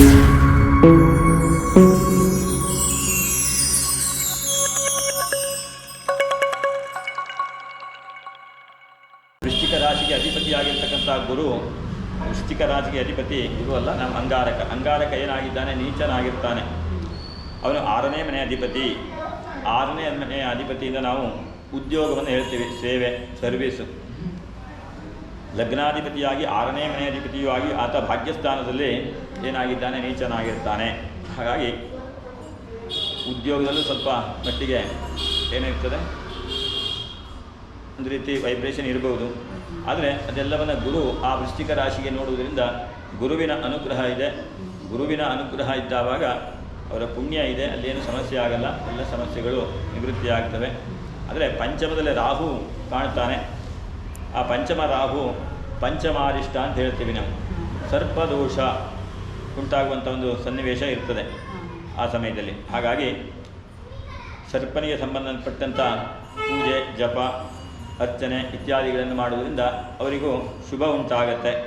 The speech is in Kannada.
ವೃಶ್ಚಿಕ ರಾಶಿಗೆ ಅಧಿಪತಿಯಾಗಿರ್ತಕ್ಕಂಥ ಗುರು, ವೃಶ್ಚಿಕ ರಾಶಿಗೆ ಅಧಿಪತಿ ಗುರು ಅಲ್ಲ, ನಮ್ಮ ಅಂಗಾರಕ. ಅಂಗಾರಕ ಏನಾಗಿದ್ದಾನೆ? ನೀಚನಾಗಿರ್ತಾನೆ. ಅವನು ಆರನೇ ಮನೆ ಅಧಿಪತಿ. ಆರನೇ ಮನೆಯ ಅಧಿಪತಿಯಿಂದ ನಾವು ಉದ್ಯೋಗವನ್ನು ಹೇಳ್ತೀವಿ, ಸೇವೆ ಸರ್ವೀಸು ಲಗ್ನಾಧಿಪತಿಯಾಗಿ, ಆರನೇ ಮನೆಯ ಅಧಿಪತಿಯೂ ಆಗಿ ಆತ ಭಾಗ್ಯಸ್ಥಾನದಲ್ಲಿ ಏನಾಗಿದ್ದಾನೆ? ನೀಚನಾಗಿರ್ತಾನೆ. ಹಾಗಾಗಿ ಉದ್ಯೋಗದಲ್ಲೂ ಸ್ವಲ್ಪ ಮಟ್ಟಿಗೆ ಏನಿರ್ತದೆ ಒಂದು ರೀತಿ ವೈಬ್ರೇಷನ್ ಇರಬಹುದು ಆದರೆ ಅದೆಲ್ಲವನ್ನು ಗುರು ಆ ವೃಶ್ಚಿಕ ರಾಶಿಗೆ ನೋಡುವುದರಿಂದ ಗುರುವಿನ ಅನುಗ್ರಹ ಇದೆ. ಗುರುವಿನ ಅನುಗ್ರಹ ಇದ್ದಾವಾಗ ಅವರ ಪುಣ್ಯ ಇದೆ. ಅಲ್ಲೇನು ಸಮಸ್ಯೆ ಆಗಲ್ಲ. ಎಲ್ಲ ಸಮಸ್ಯೆಗಳು ನಿವೃತ್ತಿ ಆಗ್ತವೆ ಆದರೆ ಪಂಚಮದಲ್ಲಿ ರಾಹು ಕಾಣ್ತಾನೆ. ಆ ಪಂಚಮ ರಾಹು ಪಂಚಮಾರಿಷ್ಟ ಅಂತ ಹೇಳ್ತೀವಿ ನಾವು. ಸರ್ಪದೋಷ ಉಂಟಾಗುವಂಥ ಒಂದು ಸನ್ನಿವೇಶ ಇರ್ತದೆ ಆ ಸಮಯದಲ್ಲಿ. ಹಾಗಾಗಿ ಸರ್ಪನಿಗೆ ಸಂಬಂಧಪಟ್ಟಂಥ ಪೂಜೆ, ಜಪ, ಅರ್ಚನೆ ಇತ್ಯಾದಿಗಳನ್ನು ಮಾಡುವುದರಿಂದ ಅವರಿಗೂ ಶುಭ ಉಂಟಾಗತ್ತೆ.